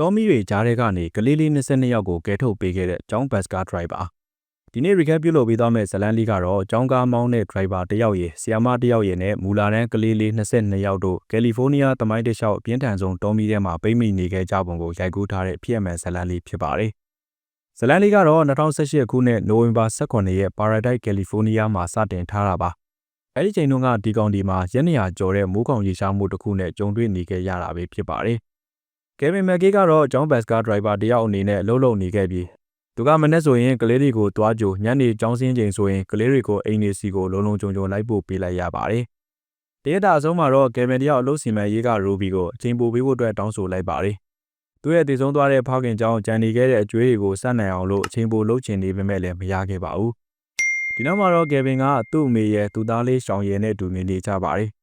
တောမီတွေကြားထဲကနေကလေးလေး22ယောက်ကိုကယ်ထုတ်ပေးခဲ့တဲ့ကျောင်းဘတ်စကားဒရိုက်ပါဒီနေ့ recap ပြုလုပ်ပေးသွားမယ့်ဇလန်လေးကတော့ကျောင်းကားမောင်းတဲ့ဒရိုက်ဘာတစ်ယောက်ရေဆီယာမတစ်ယောက်ရေနဲ့မူလာတန်းကလေးလေး22ယောက်တို့ကယ်လီဖိုးနီးယားသမိုင်းတစ်လျှောက်အပြင်းထန်ဆုံးတောမီထဲမှာပိတ်မိနေခဲ့ကြပုံကိုရိုက်ကူးထားတဲ့ဖြစ်ရမှန်ဇလန်လေးဖြစ်ပါတယ်ဇလန်လေးကတော့2018ခုနှစ်နိုဝင်ဘာ18ရက် Paradise California မှာစတင်ထားတာပါအဲ့ဒီချိန်တုန်းကဒီကောင်ဒီမှာရက်နေရကျော်တဲ့မိုးကောင်ရေရှားမှုတစ်ခုနဲ့ကြုံတွေ့နေခဲ့ရတာပဲဖြစ်ပါတယ် ကယ်ဗင်မက်ကေးကတော့ဂျွန်ဘတ်စကားဒရိုက်ဘာတယောက်အနေနဲ့အလုပ်လုပ်နေခဲ့ပြီးသူကမနေ့ဆိုရင်ကလေးတွေကိုတွားကြိုညနေကျောင်းစင်းချိန်ဆိုရင်ကလေးတွေကိုအိမ်နေစီကိုလုံလုံခြုံခြုံလိုက်ပို့ပေးလိုက်ရပါတယ်။တရက်တာအဆုံးမှာတော့ကယ်ဗင်တယောက်အလုပ်စီမံရေးကရူဘီကိုအချိန်ပိုပေးဖို့အတွက်တောင်းဆိုလိုက်ပါတယ်။သူရဲ့တည်ဆုံးသွားတဲ့ဖောက်ခင်ကျောင်းကြံနေခဲ့တဲ့အကျွေးတွေကိုစနိုင်အောင်လို့အချိန်ပိုလုပ်ချင်နေပေမဲ့လည်းမရခဲ့ပါဘူး။ဒီနောက်မှာတော့ကယ်ဗင်ကသူ့အမေရဲ့သူသားလေးရှောင်ရဲနဲ့အတူနေနေကြပါတယ်။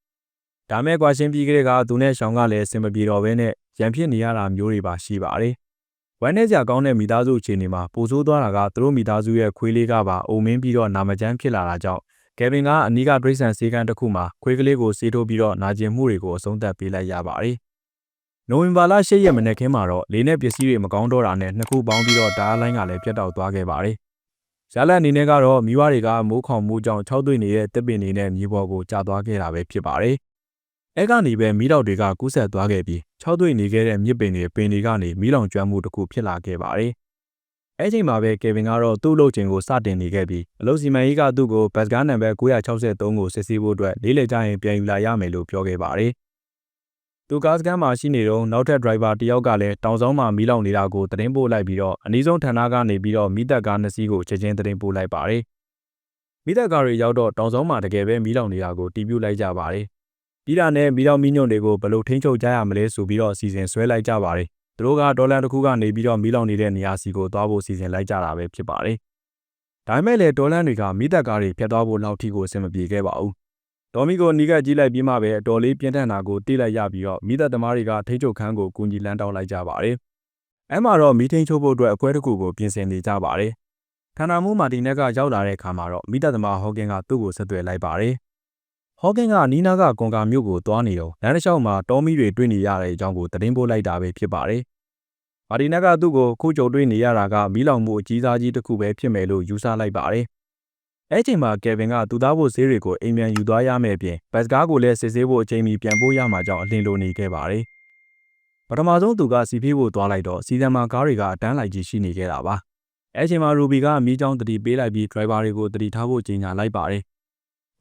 ဒါမဲ့ကွာရှင်းပြီးကလေးကသူနဲ့ရှောင်ကလည်းအဆင်မပြေတော့ဘဲနဲ့ရန်ဖြစ်နေရတာမျိုးတွေပါရှိပါတယ်။ဝမ်းနဲ့ကြကောင်းတဲ့မိသားစုအခြေအနေမှာပိုဆိုးသွားတာကသူတို့မိသားစုရဲ့ခွေးလေးကပါအုံမင်းပြီးတော့နာမကျန်းဖြစ်လာတာကြောင့်ကယ်ဗင်ကအနီးကဒရိဆန်စေကန်းတစ်ခုမှာခွေးကလေးကိုစေးထိုးပြီးတော့နာကျင်မှုတွေကိုအဆုံးသတ်ပေးလိုက်ရပါတယ်။နိုဝင်ဘာလ10ရက်မနေ့ကင်းမှာတော့လေးနဲ့ပစ္စည်းတွေမကောင်းတော့တာနဲ့နှစ်ခုပေါင်းပြီးတော့တားလိုင်းကလည်းပြတ်တောက်သွားခဲ့ပါတယ်။ရလတ်အနေနဲ့ကတော့မိဘတွေကမိုးခေါင်မှုကြောင့်၆သွေ့နေတဲ့တစ်ပင်တွေနဲ့မြေပေါ်ကိုကျသွားခဲ့တာပဲဖြစ်ပါတယ်။ အဲကနေပဲမီးတောက်တွေကကူးဆက်သွားခဲ့ပြီး၆သွေ့နေခဲ့တဲ့မြစ်ပင်တွေပင်တွေကနေမီးလောင်ကျွမ်းမှုတစ်ခုဖြစ်လာခဲ့ပါတယ်။အဲချိန်မှာပဲကေဗင်ကတော့သူ့လုပ်ချိန်ကိုစတင်နေခဲ့ပြီးအလုပ်စီမံရေးကသူ့ကိုဘတ်စကားနံပါတ်963ကိုစစ်ဆေးဖို့အတွက်လေးလေကြရင်ပြန်ယူလာရမယ်လို့ပြောခဲ့ပါတယ်။သူကားစကန်မှာရှိနေတော့နောက်ထပ်ဒရိုက်ဘာတယောက်ကလည်းတောင်ဆောင်မှာမီးလောင်နေတာကိုသတင်းပို့လိုက်ပြီးတော့အနည်းဆုံးဌာနကနေပြီးတော့မိသက်ကားနှစ်စီးကိုချက်ချင်းသတင်းပို့လိုက်ပါတယ်။မိသက်ကားတွေရောက်တော့တောင်ဆောင်မှာတကယ်ပဲမီးလောင်နေတာကိုတီးပြလိုက်ကြပါတယ် ပြီးတာနဲ့မီးတောင်မီးညွန့်တွေကိုဘယ်လိုထိန်းချုပ်ကြရမလဲဆိုပြီးတော့အစီအစဉ်ဆွဲလိုက်ကြပါတယ်။သူတို့ကဒေါ်လာတစ်ခုကနေပြီးတော့မီးလောင်နေတဲ့နေရာစီကိုသွားဖို့စီစဉ်လိုက်ကြတာပဲဖြစ်ပါတယ်။ဒါပေမဲ့လည်းဒေါ်လာတွေကမိသက်ကားတွေဖျက်သွားဖို့လောက်ထိကိုအဆင်မပြေခဲ့ပါဘူး။ဒေါ်မီကိုနီးကပ်ကြည့်လိုက်ပြီးမှပဲအတော်လေးပြင်းထန်တာကိုသိလိုက်ရပြီးတော့မိသက်သမားတွေကထိန်းချုပ်ခန်းကိုကူညီလန်းတောင်းလိုက်ကြပါတယ်။အဲမှာတော့မီးထိန်းချုပ်ဖို့အတွက်အကွဲတစ်ခုကိုပြင်ဆင်နေကြပါတယ်။ခန္ဓာမူးမာတီနက်ကရောက်လာတဲ့အခါမှာတော့မိသက်သမားဟောကင်ကသူ့ကိုဆက်သွယ်လိုက်ပါတယ်။ ဟောကင်းကနီးနားကကွန်ကာမြို့ကိုသွားနေတော့လမ်းတစ်လျှောက်မှာတောမီတွေတွေ့နေရတဲ့အကြောင်းကိုသတင်းပို့လိုက်တာပဲဖြစ်ပါတယ်။မာဒီနက်ကသူ့ကိုခုကြုံတွေ့နေရတာကမီးလောင်မှုအကြီးစားကြီးတစ်ခုပဲဖြစ်မယ်လို့ယူဆလိုက်ပါတယ်။အဲချိန်မှာကယ်ဗင်ကသူသားဖို့ဈေးတွေကိုအိမ်ပြန်ယူသွားရမယ့်အပြင်ဘတ်စကားကိုလည်းစစ်ဆေးဖို့အချိန်မီပြန်ပို့ရမှာကြောင့်အလင်းလိုနေခဲ့ပါတယ်။ပထမဆုံးသူကစီဖေးဖို့သွားလိုက်တော့စီဇန်မာကားတွေကအတန်းလိုက်ကြီးရှိနေခဲ့တာပါ။အဲချိန်မှာရူဘီကမီးချောင်းတတိပေးလိုက်ပြီးဒရိုင်ဘာတွေကိုတတိထားဖို့ကြေညာလိုက်ပါတယ်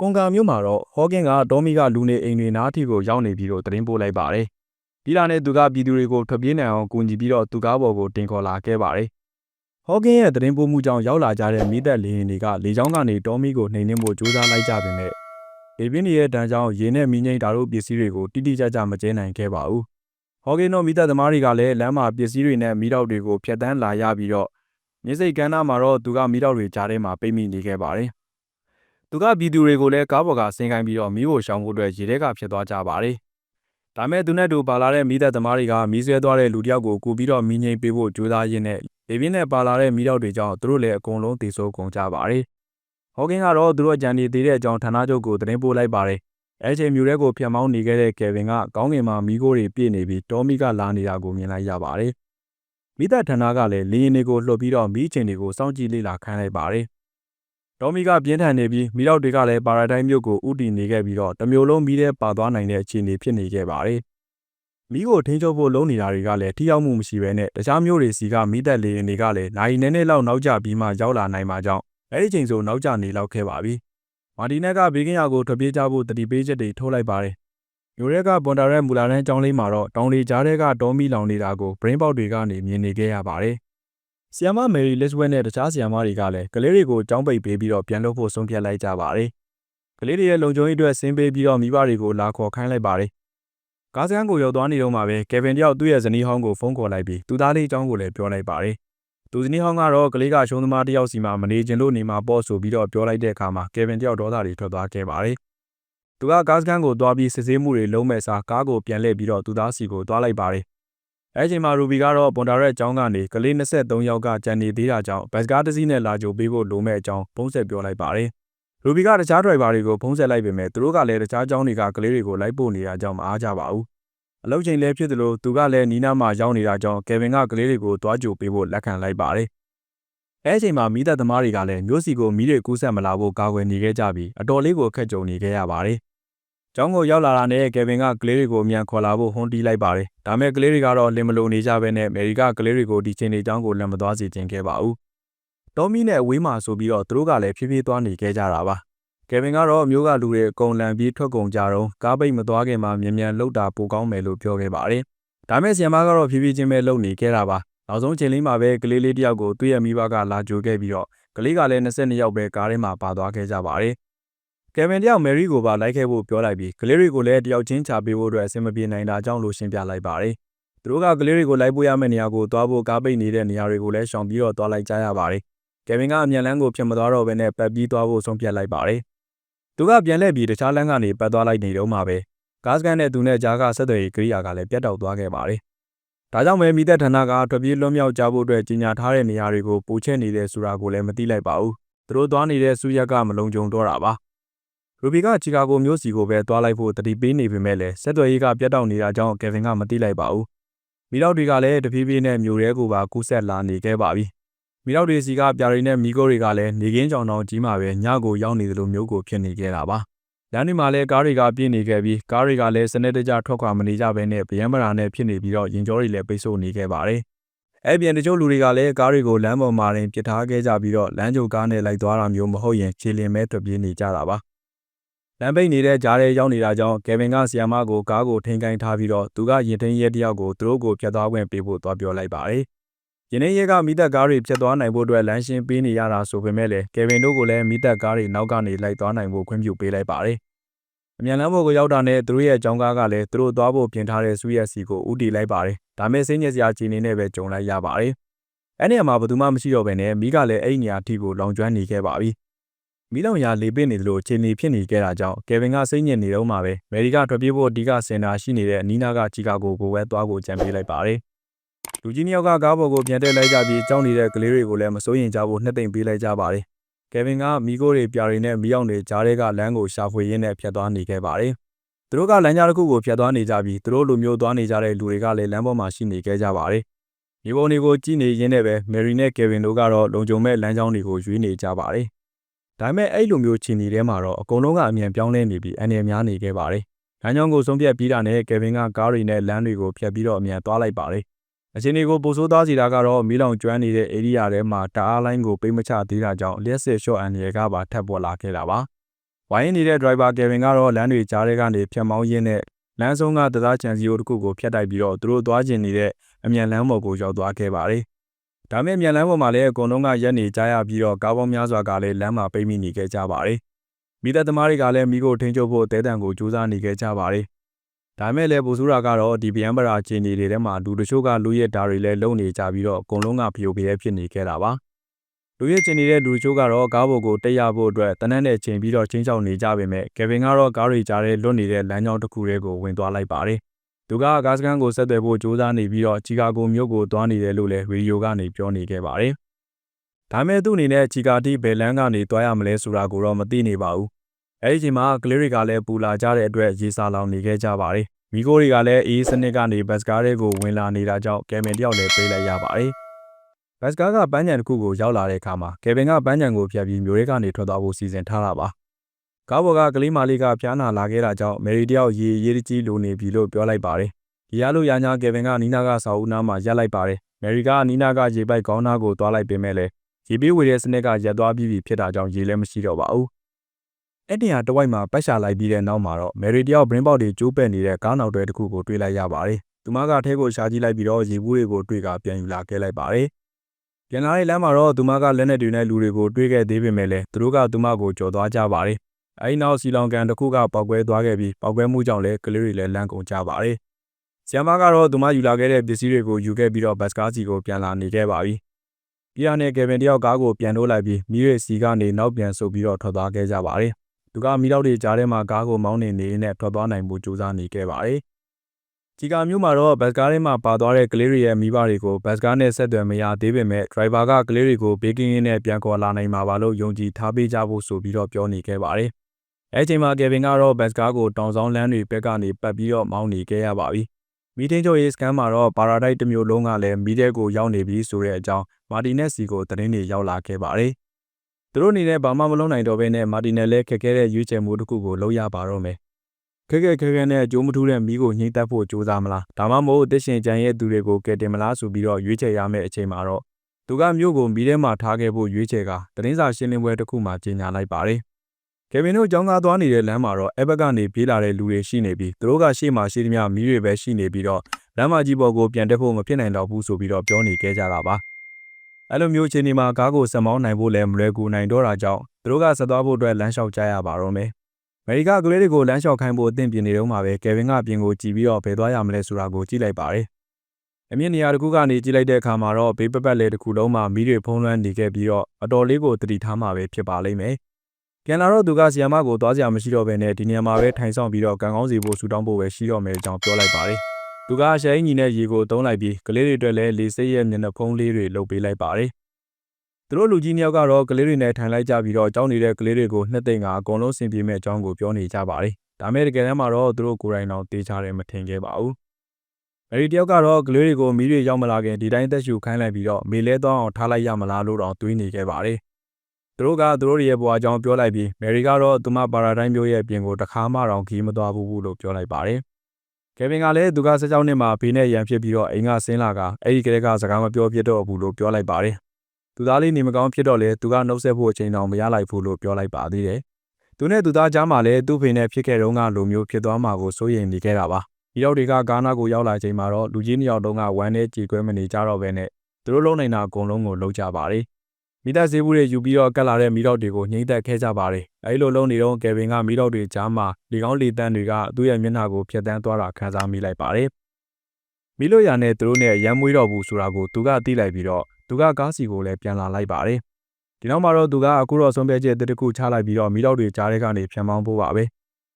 ကွန်ကာမြို့မှာတော့ဟောကင်းကဒေါမီကလူနေအိမ်တွေနားထိကိုရောက်နေပြီးတော့သတင်းပို့လိုက်ပါတယ်။ပြီးတာနဲ့သူကပြည်သူတွေကိုထွက်ပြေးနိုင်အောင်ကူညီပြီးတော့သူကားပေါ်ကိုတင်ခေါ်လာခဲ့ပါတယ်။ဟောကင်းရဲ့သတင်းပို့မှုကြောင့်ရောက်လာကြတဲ့မိသက်လင်းတွေကလေကြောင်းကနေဒေါမီကိုနှိမ်နင်းဖို့ကြိုးစားလိုက်ကြပေမဲ့လေပင်းရဲ့တန်းကြောင်းရေနဲ့မီးငိမ့်တာတို့ပစ္စည်းတွေကိုတိတိကျကျမကျဲနိုင်ခဲ့ပါဘူး။ဟောကင်းတို့မိသက်သမားတွေကလည်းလမ်းမှာပစ္စည်းတွေနဲ့မိတော့တွေကိုဖျက်ဆီးလာရပြီးတော့မြစ်စိတ်ကမ်းနားမှာတော့သူကမိတော့တွေကြားထဲမှာပိတ်မိနေခဲ့ပါတယ်။ သူကပြည်သူတွေကိုလည်းကားပေါ်ကဆင်းခိုင်းပြီးတော့မီးကိုရှောင်ဖို့အတွက်ရေထဲကဖြစ်သွားကြပါတယ်။ဒါမဲ့သူနဲ့တူပါလာတဲ့မီးသက်သမားတွေကမီးဆွဲသွားတဲ့လူတယောက်ကိုကူပြီးတော့မီးငိမ့်ပေးဖို့ကြိုးစားရင်းနဲ့လေပြင်းနဲ့ပါလာတဲ့မီးတောက်တွေကြောင့်သူတို့လည်းအကုန်လုံးသေဆုံးကုန်ကြပါတယ်။ဟောကင်းကတော့သူတို့အကြံနေသေးတဲ့အကြောင်းဌာနချုပ်ကိုသတင်းပို့လိုက်ပါတယ်။အဲချိန်မျိုးရဲကိုဖျက်မောင်းနေခဲ့တဲ့ကယ်ဗင်ကကောင်းကင်မှာမီးခိုးတွေပြည့်နေပြီးတောမီကလာနေတာကိုမြင်လိုက်ရပါတယ်။မိသက်ဌာနကလည်းလေရင်တွေကိုလှုပ်ပြီးတော့မီးချိန်တွေကိုစောင့်ကြည့်လေ့လာခိုင်းလိုက်ပါတယ်။ ဒေါ်မီကပြင်းထန်နေပြီးမိတော့တွေကလည်းပါရာဒိုင်းမြို့ကိုဥတီနေခဲ့ပြီးတော့တမျိုးလုံးမီးထဲပါသွားနိုင်တဲ့အခြေအနေဖြစ်နေခဲ့ပါတယ်။မီးကိုထိန်းချုပ်ဖို့လုပ်နေတာတွေကလည်းထိရောက်မှုမရှိဘဲနဲ့တခြားမျိုးတွေစီကမီးသက်လေရင်တွေကလည်းနိုင်နေနဲ့လောက်နောက်ကျပြီးမှရောက်လာနိုင်မှာကြောင့်အဲဒီချိန်ဆိုနောက်ကျနေလောက်ခဲ့ပါပြီ။မာတီနက်ကဘေးကင်းရာကိုထွက်ပြေးကြဖို့တတိပေးချက်တွေထိုးလိုက်ပါတယ်။မျိုးရဲကပွန်တာရဲမူလာတန်းကျောင်းလေးမှာတော့တောင်လေကြားထဲကတောမီလောင်နေတာကို brain box တွေကနေမြင်နေခဲ့ရပါတယ်။ ဆီယမမယ်ရီလစ်ဝက်နဲ့တခြားဆီယမတွေကလည်းကလေးတွေကိုကြောင်းပိတ်ပေးပြီးတော့ပြန်လုပ်ဖို့ဆုံးဖြတ်လိုက်ကြပါတယ်။ကလေးတွေရဲ့လုံခြုံရေးအတွက်ဆင်းပေးပြီးတော့မိဘတွေကိုလာခေါ်ခိုင်းလိုက်ပါတယ်။ကားစခန်းကိုရောက်သွားနေတော့မှပဲကယ်ဗင်တယောက်သူ့ရဲ့ဇနီးဟောင်းကိုဖုန်းခေါ်လိုက်ပြီးသူသားလေးအကြောင်းကိုလည်းပြောလိုက်ပါတယ်။သူဇနီးဟောင်းကတော့ကလေးကရှုံးသမားတယောက်စီမှာမနေချင်လို့နေမှာပေါ့ဆိုပြီးတော့ပြောလိုက်တဲ့အခါမှာကယ်ဗင်တယောက်ဒေါသတွေထွက်သွားခဲ့ပါတယ်။သူကကားစခန်းကိုသွားပြီးစစ်ဆေးမှုတွေလုံးမဲ့စားကားကိုပြန်လှည့်ပြီးတော့သူသားစီကိုသွားလိုက်ပါတယ် အဲချိန်မှာရူဘီကတော့ပွန်တာရက်အကြောင်းကနေကလေး23ယောက်ကကြံနေသေးတာကြောင့်ဘတ်စကားတစ်စီးနဲ့လာကြိုပေးဖို့လိုမဲ့အကြောင်းဖုံးဆက်ပြောလိုက်ပါတယ်။ရူဘီကတခြားဒရိုက်ဘာတွေကိုဖုံးဆက်လိုက်ပေမဲ့သူတို့ကလည်းတခြားအကြောင်းတွေကကလေးတွေကိုလိုက်ပို့နေရကြောင်းမအားကြပါဘူးအလုပ်ချိန်လည်းဖြစ်သလိုသူကလည်းနီးနားမှာရောက်နေတာကြောင့်ကယ်ဗင်ကကလေးတွေကိုတွားကြိုပေးဖို့လက်ခံလိုက်ပါတယ်။အဲအချိန်မှာမိသက်သမားတွေကလည်းမျိုးစီကိုမိတွေကူးဆက်မလာဖို့ကာကွယ်နေခဲ့ကြပြီးအတော်လေးကိုခက်ကြုံနေခဲ့ရပါတယ်။ ကျောင်းကိုရောက်လာတာနဲ့ကယ်ဗင်ကကလေးတွေကိုအမြန်ခေါ်လာဖို့ဟွန်းတီးလိုက်ပါတယ်။ဒါမဲ့ကလေးတွေကတော့လင်မလို့နေကြဘဲနဲ့အမေရိကကလေးတွေကိုဒီချိန်နေကျောင်းကိုလမ်းမသွားစေချင်ခဲ့ပါဘူး။တော်မီနဲ့အဝေးမှာဆိုပြီးတော့သူတို့ကလည်းဖြည်းဖြည်းသွားနေခဲ့ကြတာပါ။ကယ်ဗင်ကတော့မျိုးကလူတွေအကုန်လန်ပြီးထွက်ကုန်ကြတော့ကားပိတ်မသွားခင်မှာမြန်မြန်လှုပ်တာပိုကောင်းမယ်လို့ပြောခဲ့ပါတယ်။ဒါမဲ့ဆီယမ်မကတော့ဖြည်းဖြည်းချင်းပဲလှုပ်နေခဲ့တာပါ။နောက်ဆုံးချိန်လေးမှာပဲကလေးလေးတယောက်ကိုသူ့ရဲ့မိဘကလာကြိုခဲ့ပြီးတော့ကလေးကလည်း22ယောက်ပဲကားထဲမှာပါသွားခဲ့ကြပါတယ်။ ကယ်ဗင်တယောက်မယ်ရီကိုပါလိုက်ခဲ့ဖို့ပြောလိုက်ပြီးကလေးတွေကိုလည်းတယောက်ချင်းချပေးဖို့အတွက်အဆင်မပြေနိုင်တာကြောင့်လို့ရှင်းပြလိုက်ပါတယ်။သူတို့ကကလေးတွေကိုလိုက်ပို့ရမယ့်နေရာကိုသွားဖို့ကားပိတ်နေတဲ့နေရာတွေကိုလည်းရှောင်ပြီးတော့သွားလိုက်ကြရပါတယ်။ကယ်ဗင်ကအမြန်လန်းကိုဖြစ်မသွားတော့ဘဲနဲ့ပတ်ပြီးသွားဖို့ဆုံးဖြတ်လိုက်ပါတယ်။သူကပြန်လှည့်ပြီးတခြားလမ်းကနေပတ်သွားလိုက်နေတော့မှပဲကားစကန်နဲ့သူနဲ့ကြားကဆက်သွယ်ရေးကိရိယာကလည်းပြတ်တောက်သွားခဲ့ပါတယ်။ဒါကြောင့်ပဲမိသက်ဌာနကထွက်ပြေးလွတ်မြောက်ကြဖို့အတွက်ကြီးညာထားတဲ့နေရာတွေကိုပိုချက်နေတယ်ဆိုတာကိုလည်းမသိလိုက်ပါဘူး။သူတို့သွားနေတဲ့စူးရက်ကမလုံခြုံတော့တာပါ။ ရူဘီကချီကာဂိုမြို့စီကိုပဲသွားလိုက်ဖို့တတိပေးနေပေမဲ့လည်းဆက်သွယ်ရေးကပြတ်တောက်နေတာကြောင့်ကယ်ဗင်ကမသိလိုက်ပါဘူး။မိတော့တွေကလည်းတဖြည်းဖြည်းနဲ့မြို့ရဲကိုပါကူးဆက်လာနေခဲ့ပါပြီ။မိတော့တွေစီကပြာရီနဲ့မိကိုတွေကလည်းနေကင်းကြောင်တောင်ကြီးမှာပဲညကိုရောက်နေသလိုမျိုးကိုဖြစ်နေခဲ့တာပါ။လမ်းတွေမှာလည်းကားတွေကပြည့်နေခဲ့ပြီးကားတွေကလည်းစနစ်တကျထွက်ခွာမနေကြဘဲနဲ့ဗျံမရာနဲ့ဖြစ်နေပြီးတော့ရင်ကြောတွေလည်းပိတ်ဆို့နေခဲ့ပါတယ်။အဲ့ပြန်တချို့လူတွေကလည်းကားတွေကိုလမ်းပေါ်မှာတင်ပစ်ထားခဲ့ကြပြီးတော့လမ်းကြိုကားနဲ့လိုက်သွားတာမျိုးမဟုတ်ရင်ခြေလင်မဲထွက်ပြေးနေကြတာပါ။ လမ်းပိတ်နေတဲ့ကြားထဲရောက်နေတာကြောင့်ကယ်ဗင်ကဆီယာမကိုကားကိုထိန်ကိုင်းထားပြီးတော့သူကရင်ထင်းရဲတယောက်ကိုသူတို့ကိုဖျက်သွားခွင့်ပေးဖို့သွားပြောလိုက်ပါတယ်။ရင်းနှီးရဲကမိသက်ကားတွေဖျက်သွားနိုင်ဖို့အတွက်လမ်းရှင်းပေးနေရတာဆိုပေမဲ့လည်းကယ်ဗင်တို့ကလည်းမိသက်ကားတွေနောက်ကနေလိုက်သွားနိုင်ဖို့ခွင့်ပြုပေးလိုက်ပါတယ်။အမြန်လမ်းပေါ်ကိုရောက်တာနဲ့သူတို့ရဲ့အကြောင်းကားကလည်းသူတို့သွားဖို့ပြင်ထားတဲ့ဆူရက်စီကိုဥတီလိုက်ပါတယ်။ဒါမဲ့စိတ်ညစ်စရာခြေနေနဲ့ပဲကြုံလိုက်ရပါတယ်။အဲ့နေရာမှာဘယ်သူမှမရှိတော့ဘဲနဲ့မိကလည်းအဲ့ဒီနေရာထိကိုလောင်ကျွမ်းနေခဲ့ပါပြီ။ မိလောင်ရာလေပင့်နေသလိုခြေနေဖြစ်နေခဲ့တာကြောင့်ကယ်ဗင်ကစိတ်ညစ်နေတော့မှပဲအမေရိကထွက်ပြေးဖို့အဓိကစင်တာရှိနေတဲ့အနီးနားကချီကာဂိုကိုပဲသွားဖို့ကြံပေးလိုက်ပါတယ်။လူကြီးနှစ်ယောက်ကကားပေါ်ကိုပြန်တက်လိုက်ကြပြီးကြောင်းနေတဲ့ကလေးတွေကိုလည်းမစိုးရင်ကြဖို့နှစ်သိမ့်ပေးလိုက်ကြပါတယ်။ကယ်ဗင်ကမိကိုတွေပြာတွေနဲ့မိအောင်တွေကြားထဲကလမ်းကိုရှာဖွေရင်းနဲ့ဖြတ်သွားနေခဲ့ပါတယ်။သူတို့ကလမ်းကြားတစ်ခုကိုဖြတ်သွားနေကြပြီးသူတို့လူမျိုးသွားနေကြတဲ့လူတွေကလည်းလမ်းပေါ်မှာရှိနေခဲ့ကြပါတယ်။မြေပုံတွေကိုကြည့်နေရင်းနဲ့ပဲမယ်ရီနဲ့ကယ်ဗင်တို့ကတော့လုံခြုံမဲ့လမ်းကြောင်းတွေကိုရွေးနေကြပါတယ်။ ဒါပေမဲ့အဲ့လိုမျိုးခြေနေထဲမှာတော့အကုန်လုံးကအမြန်ပြောင်းလဲနေပြီးအနေအများနေခဲ့ပါတယ်။လမ်းကြောင်းကိုဆုံးဖြတ်ပြီးတာနဲ့ကယ်ဗင်ကကားတွေနဲ့လမ်းတွေကိုဖြတ်ပြီးတော့အမြန်သွားလိုက်ပါတယ်။အချိန်တွေကိုပိုဆိုးသွားစီတာကတော့မီးလောင်ကျွမ်းနေတဲ့ဧရိယာထဲမှာတအားလိုင်းကိုပိတ်မချသေးတာကြောင့်လျှက်စစ်ရှော့အန်ရယ်ကပါထပ်ပေါ်လာခဲ့တာပါ။ဝိုင်းနေတဲ့ driver Kevin ကတော့လမ်းတွေကြားထဲကနေဖြတ်မောင်းရင်းနဲ့လမ်းဆုံးကတသားချန်စီယိုတစ်ခုကိုဖျက်တိုက်ပြီးတော့သူတို့သွားကျင်နေတဲ့အမြန်လမ်းပေါ်ကိုရောက်သွားခဲ့ပါတယ်။ ဒါမဲ့မြန်လမ်းပေါ်မှာလည်းအကုန်လုံးကရက်နေကြရပြီးတော့ကားပေါင်းများစွာကလည်းလမ်းမှာပိတ်မိနေခဲ့ကြပါတယ်။မိသက်သမားတွေကလည်းမိကိုထိန်းချုပ်ဖို့တဲတံကိုကြိုးစားနေခဲ့ကြပါတယ်။ဒါမဲ့လည်းပူဆူရာကတော့ဒီဗျံပရာခြေနေတွေထဲမှာလူတချို့ကလူရက်တာတွေလည်းလုံနေကြပြီးတော့အကုန်လုံးကဖျို့ဖျဲဖြစ်နေခဲ့တာပါ။လူရက်ချင်နေတဲ့လူချို့ကတော့ကားပေါ်ကိုတက်ရဖို့အတွက်တနက်နဲ့ချိန်ပြီးတော့ချင်းချောက်နေကြပေမဲ့ကယ်ဗင်ကတော့ကားတွေကြားထဲလွတ်နေတဲ့လမ်းကြောင်းတစ်ခုတွေကိုဝင်သွားလိုက်ပါတယ်။ သူကကားစခန်းကိုဆက်သွယ်ဖို့ကြိုးစားနေပြီးတော့ချီကာဂိုမြို့ကိုသွားနေတယ်လို့လည်းရေဒီယိုကနေပြောနေခဲ့ပါတယ်။ဒါမဲ့သူ့အနေနဲ့ချီကာတီဘယ်လန်းကနေသွားရမလဲဆိုတာကိုတော့မသိနေပါဘူး။အဲဒီချိန်မှာကလေးတွေကလည်းပူလာကြတဲ့အတွက်ရေစာလောင်နေခဲ့ကြပါတယ်။မိခိုးတွေကလည်းအေးစနစ်ကနေဘတ်စကားတွေကိုဝင်လာနေတာကြောင့်ကယ်မင်တယောက်လည်းပေးလိုက်ရပါတယ်။ဘတ်စကားကပန်းချံတစ်ခုကိုရောက်လာတဲ့အခါမှာကယ်ဗင်ကပန်းချံကိုဖြတ်ပြီးမျိုးရဲကနေထွက်သွားဖို့စီစဉ်ထားတာပါ။ ကားပေါ်ကကလေးမလေးကဖျားနာလာခဲ့တာကြောင့်မယ်ရီတယောက်ရေရေးကြီးလိုနေပြီလို့ပြောလိုက်ပါတယ်။ဒီရလို့ရညာကယ်ဗင်ကနီနာကဆောက်ဦးနားမှာရပ်လိုက်ပါတယ်။မယ်ရီကနီနာကရေပိုက်ကောင်းနာကိုသွားလိုက်ပေမဲ့လည်းရေပေးဝေတဲ့စနစ်ကရပ်သွားပြီးပြီဖြစ်တာကြောင့်ရေလည်းမရှိတော့ပါဘူး။အဲ့ဒီဟာတဝိုက်မှာပတ်ရှာလိုက်ပြီးတဲ့နောက်မှာတော့မယ်ရီတယောက်ဘရင်းပေါက်တွေကျိုးပဲ့နေတဲ့ကားနောက်တွဲတစ်ခုကိုတွေ့လိုက်ရပါတယ်။သူမကထဲကိုရှာကြည့်လိုက်ပြီးတော့ရေဘူးတွေကိုတွေ့ကပြန်ယူလာခဲ့လိုက်ပါတယ်။ပြန်လာတဲ့လမ်းမှာတော့သူမကလက်နဲ့တွေနဲ့လူတွေကိုတွေ့ခဲ့သေးပေမဲ့လည်းသူတို့ကသူမကိုကြော်သွားကြပါတယ်။ အဲဒီနောက်စီလောင်ကန်တစ်ခုကပောက်ကွဲသွားခဲ့ပြီးပောက်ကွဲမှုကြောင့်လည်းကလေးတွေလည်းလန့်ကုန်ကြပါတယ်။ဆီယမ်မာကတော့သူမယူလာခဲ့တဲ့ပစ္စည်းတွေကိုယူခဲ့ပြီးတော့ဘတ်စကားစီကိုပြန်လာနေခဲ့ပါပြီ။ပြည်ရနဲ့ကယ်ဗင်တယောက်ကားကိုပြန်ထိုးလိုက်ပြီးမီးရစီကနေနောက်ပြန်ဆုပ်ပြီးတော့ထွက်သွားခဲ့ကြပါတယ်။သူကမီးတော့တွေကြားထဲမှာကားကိုမောင်းနေနေနဲ့ထွက်သွားနိုင်မှုကြိုးစားနေခဲ့ပါတယ်။ချီကာမျိုးမှာတော့ဘတ်ကားထဲမှာပါသွားတဲ့ကလေးတွေရဲ့မိဘတွေကိုဘတ်ကားနဲ့ဆက်သွယ်မရသေးပေမဲ့ဒရိုင်ဘာကကလေးတွေကိုဘေးကင်းရင်းနဲ့ပြန်ခေါ်လာနိုင်မှာပါလို့ယုံကြည်ထားပေးကြဖို့ဆိုပြီးတော့ပြောနေခဲ့ပါတယ်။ အဲချိန်မှာကယ်ဗင်ကတော့ဘတ်ကားကိုတောင်ဆောင်လမ်းတွေဘက်ကနေပတ်ပြီးတော့မောင်းနေခဲ့ရပါပြီမီတင်းချုပ်ရေးစကန်မှာတော့ပါရာဒိုက်တစ်မျိုးလုံးကလည်းမီးတဲကိုရောက်နေပြီဆိုတဲ့အကြောင်းမာတီနက်စီကိုသတင်းတွေရောက်လာခဲ့ပါတယ်။သူတို့အနေနဲ့ဘာမှမလုပ်နိုင်တော့ဘဲနဲ့မာတီနယ်လည်းခက်ခဲတဲ့ရွေးချယ်မှုတစ်ခုကိုလုပ်ရပါတော့မယ်။ခက်ခဲခဲခဲနဲ့အကျိုးမထူးတဲ့မီးကိုညှိတက်ဖို့ကြိုးစားမလား။ဒါမှမဟုတ်တစ်ရှင်ကြံရဲ့သူတွေကိုကယ်တင်မလားဆိုပြီးတော့ရွေးချယ်ရမယ့်အချိန်မှာတော့သူကမျိုးကိုမီးထဲမှာထားခဲ့ဖို့ရွေးချယ်ကသတင်းစာရှင်းလင်းပွဲတစ်ခုမှကြေညာလိုက်ပါတယ်။ ကယ်ဗင်တို့ကြောင်းကားသွားနေတဲ့လမ်းမှာတော့အဲဘက်ကနေပြေးလာတဲ့လူတွေရှိနေပြီးသူတို့ကရှေ့မှာရှိသမျှမီးတွေပဲရှိနေပြီးတော့လမ်းမကြီးပေါ်ကိုပြန်တက်ဖို့မဖြစ်နိုင်တော့ဘူးဆိုပြီးတော့ပြောနေကြကြတာပါအဲ့လိုမျိုးချိန်ဒီမှာကားကိုဆက်မောင်းနိုင်ဖို့လည်းမလွယ်ကူနိုင်တော့တာကြောင့်သူတို့ကဆက်သွားဖို့အတွက်လမ်းလျှောက်ကြရပါတော့မယ်အမေရိကကလေးတွေကိုလမ်းလျှောက်ခိုင်းဖို့အသင့်ပြင်နေတော့မှာပဲကယ်ဗင်ကပြင်ကိုကြည့်ပြီးတော့ဘယ်သွားရမလဲဆိုတာကိုကြည့်လိုက်ပါတယ်အမြင့်နေရာတစ်ခုကနေကြည့်လိုက်တဲ့အခါမှာတော့ဘေးပပတ်လေတစ်ခုလုံးမှာမီးတွေဖုံးလွှမ်းနေခဲ့ပြီးတော့အတော်လေးကိုတတိထားမှာပဲဖြစ်ပါလိမ့်မယ် ပြန်လာတော့သူကဆီယမကိုသွားစရာမရှိတော့ဘဲနဲ့ဒီနေရာမှာပဲထိုင်ဆောင်ပြီးတော့ကံကောင်းစီဖို့ဆူတောင်းဖို့ပဲရှိတော့မယ်အကြောင်းပြောလိုက်ပါတယ်သူကရှယ်အင်ကြီးနဲ့ရေကိုသုံးလိုက်ပြီးကလေးတွေအတွက်လည်းလေစိတ်ရဲ့မျက်နှာဖုံးလေးတွေလုပ်ပေးလိုက်ပါတယ်။သူတို့လူကြီးနှစ်ယောက်ကတော့ကလေးတွေနဲ့ထိုင်လိုက်ကြပြီးတော့ကြောင်းနေတဲ့ကလေးတွေကိုနှစ်သိမ့်ကအကုန်လုံးဆင်ပြေမဲ့အကြောင်းကိုပြောနေကြပါတယ်။ဒါမဲ့တကယ်တမ်းမှာတော့သူတို့ကိုယ်တိုင်တော့တေးချတယ်မထင်ခဲ့ပါဘူး။မယ်ရီတယောက်ကတော့ကလေးတွေကိုမီးတွေရောက်မလာခင်ဒီတိုင်းသက်ရှူခိုင်းလိုက်ပြီးတော့မေလဲတော့အောင်ထားလိုက်ရမလားလို့တော့တွေးနေခဲ့ပါတယ်။ သူတို့ကသူတို့ရဲ့ဘဝအကြောင်းပြောလိုက်ပြီးမယ်ရီကတော့သူမပါရာဒိုင်းမျိုးရဲ့ပြင်ကိုတခါမှတော့ခီးမသွားဘူးလို့ပြောလိုက်ပါတယ်။ကယ်ဗင်ကလည်းသူက16နှစ်မှာဘေးနဲ့ရန်ဖြစ်ပြီးတော့အိမ်ကဆင်းလာကအဲ့ဒီကလေးကစကားမပြောဖြစ်တော့ဘူးလို့ပြောလိုက်ပါတယ်။သူသားလေးနေမကောင်းဖြစ်တော့လေသူကနှုတ်ဆက်ဖို့အချိန်တောင်မရလိုက်ဘူးလို့ပြောလိုက်ပါသေးတယ်။သူနဲ့သူသားကြားမှာလည်းသူ့ဖေနဲ့ဖြစ်ခဲ့တုန်းကလိုမျိုးဖြစ်သွားမှာကိုစိုးရိမ်နေခဲ့တာပါ။ဒီတော့တွေကကားနာကိုရောက်လာချိန်မှာတော့လူကြီးနှစ်ယောက်တုန်းကဝမ်းနဲ့ကြေကွဲမနေကြတော့ဘဲနဲ့သူတို့လုံးနိုင်တာအကုန်လုံးကိုလုံးကြပါတယ်။ မိသားစုတွေယူပြီးတော့ကတ်လာတဲ့မိတော့တွေကိုညှိတက်ခဲ့ကြပါတယ်။အဲဒီလိုလုံးနေတော့ကယ်ဗင်ကမိတော့တွေကြားမှာလေကောင်းလေတန်းတွေကသူ့ရဲ့မျက်နှာကိုဖျက်ဆီးသွားတာခံစားမိလိုက်ပါတယ်။မိလို့ရနဲ့သူတို့နဲ့ရမ်းမွေးတော့ဘူးဆိုတာကိုသူကသိလိုက်ပြီးတော့သူကကားစီကိုလည်းပြန်လာလိုက်ပါတယ်။ဒီနောက်မှာတော့သူကအခုတော့ဆုံးဖြတ်ချက်တစ်ခုချလိုက်ပြီးတော့မိတော့တွေကြားထဲကနေပြန်မောင်းဖို့ပါပဲ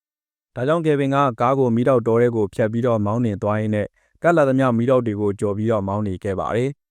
။ဒါကြောင့်ကယ်ဗင်ကကားကိုမိတော့တော်တဲ့ကိုဖျက်ပြီးတော့မောင်းနေသွားရင်းနဲ့ကတ်လာသမျှမိတော့တွေကိုကြော်ပြီးတော့မောင်းနေခဲ့ပါတယ်။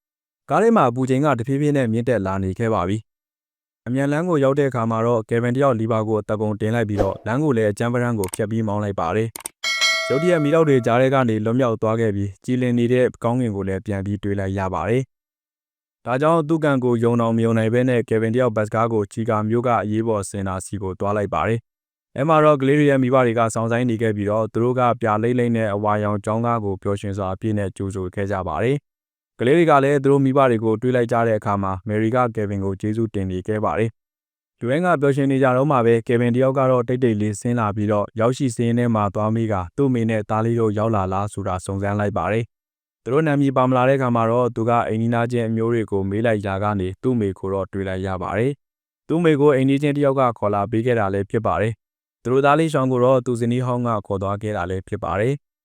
ကားထဲမှာပူချိန်ကတဖြည်းဖြည်းနဲ့မြင့်တက်လာနေခဲ့ပါပြီ။အမြန်လန်းကိုရောက်တဲ့အခါမှာတော့ကယ်ဗင်တယောက်လီဘာကိုတပ်ကုံတင်လိုက်ပြီးတော့လမ်းကိုလည်းအကျန်းပရန်ကိုဖျက်ပြီးမောင်းလိုက်ပါတယ်။ရုတ်တရက်မိတော့တွေကြားထဲကနေလွတ်မြောက်သွားခဲ့ပြီးကြည်လင်နေတဲ့ကောင်းကင်ကိုလည်းပြန်ပြီးတွေးလိုက်ရပါတယ်။ဒါကြောင့်သူ့ကန်ကိုယုံအောင်မယုံနိုင်ဘဲနဲ့ကယ်ဗင်တယောက်ဘတ်စကားကိုချီကာမျိုးကအရေးပေါ်စင်တာစီကိုတွားလိုက်ပါတယ်။အဲမှာတော့ကလေးတွေရဲ့မိဘတွေကစောင်းဆိုင်နေခဲ့ပြီးတော့သူတို့ကပြလိမ့်လိမ့်နဲ့အဝါရောင်ចောင်းကားကိုပျော်ရွှင်စွာအပြည့်နဲ့ကြိုးဆိုခဲ့ကြပါတယ်။ ကလေးတွေကလည်းသူတို့မိဘတွေကိုတွေးလိုက်ကြတဲ့အခါမှာမယ်ရီကကယ်ဗင်ကိုကျေးဇူးတင်နေခဲ့ပါတယ်။လူရင်းကပျော်ရွှင်နေကြတော့မှပဲကယ်ဗင်တယောက်ကတော့တိတ်တိတ်လေးဆင်းလာပြီးတော့ရောက်ရှိစင်းထဲမှာသွားမိကသူ့မိနဲ့သားလေးတို့ရောက်လာလားဆိုတာစုံစမ်းလိုက်ပါတယ်။သူတို့နာမည်ပါမလာတဲ့အခါမှာတော့သူကအိမ်နီးနားချင်းအမျိုးတွေကိုမေးလိုက်ရာကနေသူ့မိကိုတော့တွေ့လိုက်ရပါတယ်။သူ့မိကိုအိမ်နီးချင်းတယောက်ကခေါ်လာပေးခဲ့တာလည်းဖြစ်ပါတယ်။သူတို့သားလေးရှောင်းကိုတော့သူဇနီးဟောင်းကခေါ်သွားခဲ့တာလည်းဖြစ်ပါတယ်။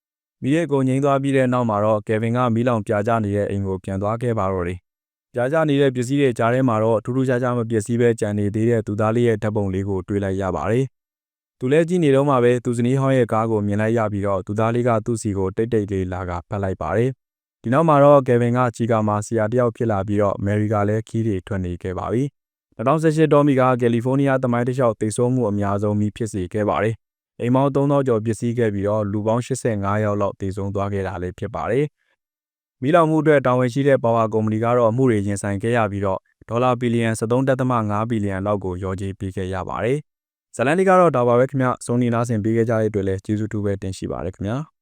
မိရဲ့ကိုငိမ့်သွားပြီးတဲ့နောက်မှာတော့ကယ်ဗင်ကမီးလောင်ပြာကျနေတဲ့အိမ်ကိုပြန်သွားခဲ့ပါတော့တယ်။ပြာကျနေတဲ့ပစ္စည်းတွေကြားထဲမှာတော့ထူးထူးခြားခြားမပစ္စည်းပဲကြံနေသေးတဲ့သူသားလေးရဲ့ဓာတ်ပုံလေးကိုတွေ့လိုက်ရပါတယ်။သူလည်းကြည့်နေတော့မှပဲသူဇနီးဟောင်းရဲ့ကားကိုမြင်လိုက်ရပြီးတော့သူသားလေးကသူ့စီကိုတိတ်တိတ်လေးလာကဖတ်လိုက်ပါတယ်။ဒီနောက်မှာတော့ကယ်ဗင်ကချီကာမှာဆရာတယောက်ဖြစ်လာပြီးတော့မယ်ရီကလည်းခီးတွေထွက်နေခဲ့ပါပြီ။2018ဒေါ်မီကကယ်လီဖိုးနီးယားတမိုင်းတစ်လျှောက်တိတ်ဆိုးမှုအများဆုံးပြီးဖြစ်စေခဲ့ပါတယ်။ အိမ်မောင်း3000ကျော်ပစ္စည်းခဲ့ပြီးတော့လူပေါင်း85ယောက်လောက်တည်ဆုံသွားခဲ့တာလည်းဖြစ်ပါတယ်။မီလောင်မှုအတွက်တာဝန်ရှိတဲ့ပါဝါကုမ္ပဏီကတော့အမှုတွေရင်ဆိုင်ခဲ့ရပြီးတော့ဒေါ်လာဘီလီယံ73.5ဘီလီယံလောက်ကိုရောကြီးပေးခဲ့ရပါတယ်။ဇလန်လီကတော့ဒါပါပဲခင်ဗျ။စုံနီနာဆင်ပေးခဲ့ကြတဲ့အတွက်လည်းကျေးဇူးတူပဲတင်ရှိပါတယ်ခင်ဗျာ။